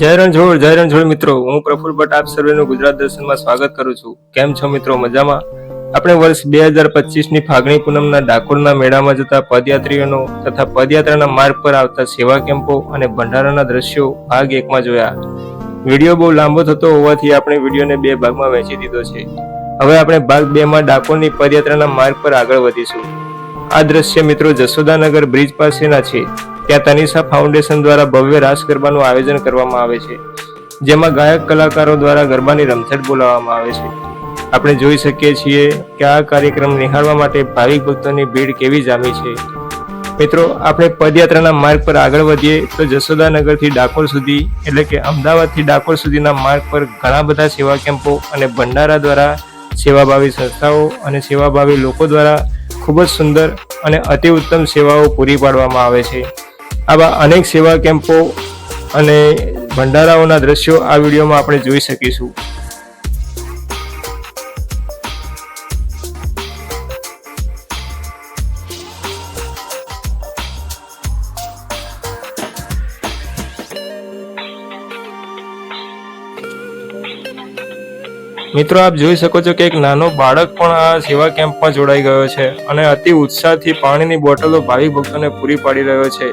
જય રણછોડ જય રણછોડ મિત્રો. હું પ્રફુલ ભટ્ટ, આપ સર્વેનું ગુજરાત દર્શનમાં સ્વાગત કરું છું. કેમ છો મિત્રો? મજામાં? આપણે વર્ષ બે હજાર પચીસની ફાગણી પૂનમના ડાકોરના મેળામાં જતા પદયાત્રીઓનો તથા પદયાત્રાના માર્ગ પર આવતા સેવા કેમ્પો અને ભંડારાના દ્રશ્યો ભાગ એકમાં જોયા. વીડિયો બહુ લાંબો થતો હોવાથી આપણે વિડીયોને બે ભાગમાં વહેંચી દીધો છે. હવે આપણે ભાગ બે માં ડાકોરની પદયાત્રાના માર્ગ પર આગળ વધીશું. આ દ્રશ્ય મિત્રો જશોદાનગર બ્રિજ પાસેના છે. ત્યાં તનિષા ફાઉન્ડેશન દ્વારા ભવ્ય રાસ ગરબાનું આયોજન કરવામાં આવે છે, જેમાં ગાયક કલાકારો દ્વારા ગરબાની રમઝટ બોલાવવામાં આવે છે. આપણે જોઈ શકીએ છીએ કે આ કાર્યક્રમ નિહાળવા માટે ભાવિક ભક્તોની ભીડ કેવી જામી છે. મિત્રો, આપણે પદયાત્રાના માર્ગ પર આગળ વધીએ તો જશોદાનગરથી ડાકોર સુધી, એટલે કે અમદાવાદથી ડાકોર સુધીના માર્ગ પર ઘણા બધા સેવા કેમ્પો અને ભંડારા દ્વારા સેવાભાવી સંસ્થાઓ અને સેવાભાવી લોકો દ્વારા ખૂબ જ સુંદર અને અતિ ઉત્તમ સેવાઓ પૂરી પાડવામાં આવે છે. આવા અનેક સેવા કેમ્પો અને ભંડારાઓના દ્રશ્યો આ વિડીયોમાં આપણે જોઈ શકીશું. મિત્રો, આપ જોઈ શકો છો કે એક નાનો બાળક પણ આ સેવા કેમ્પમાં જોડાઈ ગયો છે અને અતિ ઉત્સાહથી પાણીની બોટલો ભાવિક ભક્તોને પૂરી પાડી રહ્યો છે.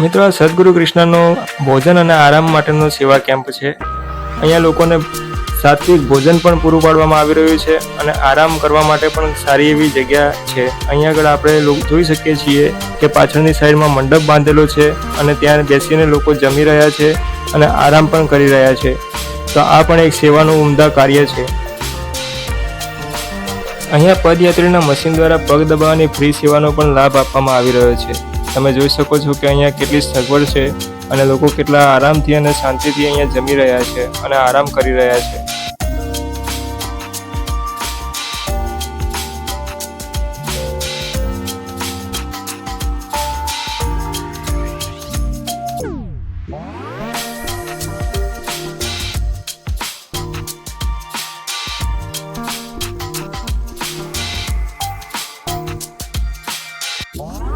મિત્રો આ સદગુરુ કૃષ્ણનો ભોજન અને આરામ માટેનો સેવા કેમ્પ છે. અહીંયા લોકોને સાત્વિક ભોજન પણ પૂરું પાડવામાં આવી રહ્યું છે અને આરામ કરવા માટે પણ સારી એવી જગ્યા છે. અહીંયા આગળ આપણે જોઈ શકીએ છીએ કે પાછળની સાઈડમાં મંડપ બાંધેલો છે અને ત્યાં બેસીને લોકો જમી રહ્યા છે અને આરામ પણ કરી રહ્યા છે. તો આ પણ એક સેવાનું ઉમદા કાર્ય છે. અહીંયા પદયાત્રીના મશીન દ્વારા પગ દબાવવાની ફ્રી સેવાનો પણ લાભ આપવામાં આવી રહ્યો છે. તમે જોઈ શકો છો કે અહીંયા કેટલી સગવડ છે અને લોકો કેટલા આરામથી અને શાંતિથી અહીંયા જમી રહ્યા છે અને આરામ કરી રહ્યા છે. Bye.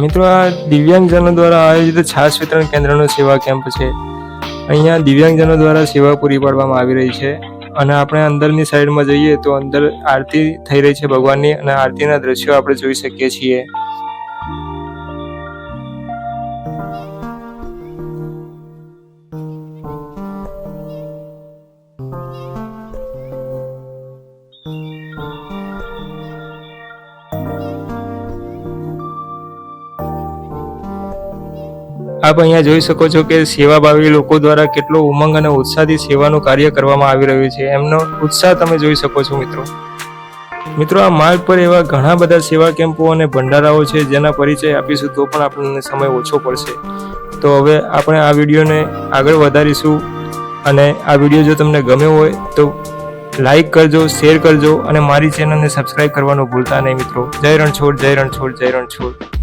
મિત્રો, આ દિવ્યાંગજનો દ્વારા આયોજિત છાશ વિતરણ કેન્દ્રનો સેવા કેમ્પ છે. અહીંયા દિવ્યાંગજનો દ્વારા સેવા પૂરી પાડવામાં આવી રહી છે. અને આપણે અંદરની સાઈડમાં જઈએ તો અંદર આરતી થઈ રહી છે ભગવાનની અને આરતીના દ્રશ્યો આપણે જોઈ શકીએ છીએ. આપ અહીંયા જોઈ શકો છો કે સેવાભાવી લોકો દ્વારા કેટલો ઉમંગ અને ઉત્સાહથી સેવાનું કાર્ય કરવામાં આવી રહ્યું છે. એમનો ઉત્સાહ તમે જોઈ શકો છો મિત્રો. મિત્રો, આ માર્ગ પર એવા ઘણા બધા સેવા કેમ્પો અને ભંડારાઓ છે, જેના પરિચય આપીશું તો પણ આપણને સમય ઓછો પડશે. તો હવે આપણે આ વિડીયોને આગળ વધારીશું અને આ વીડિયો જો તમને ગમ્યો હોય તો લાઈક કરજો, શેર કરજો અને મારી ચેનલને સબસ્ક્રાઇબ કરવાનું ભૂલતા નહીં મિત્રો. જય રણછોડ જય રણછોડ જય રણછોડ.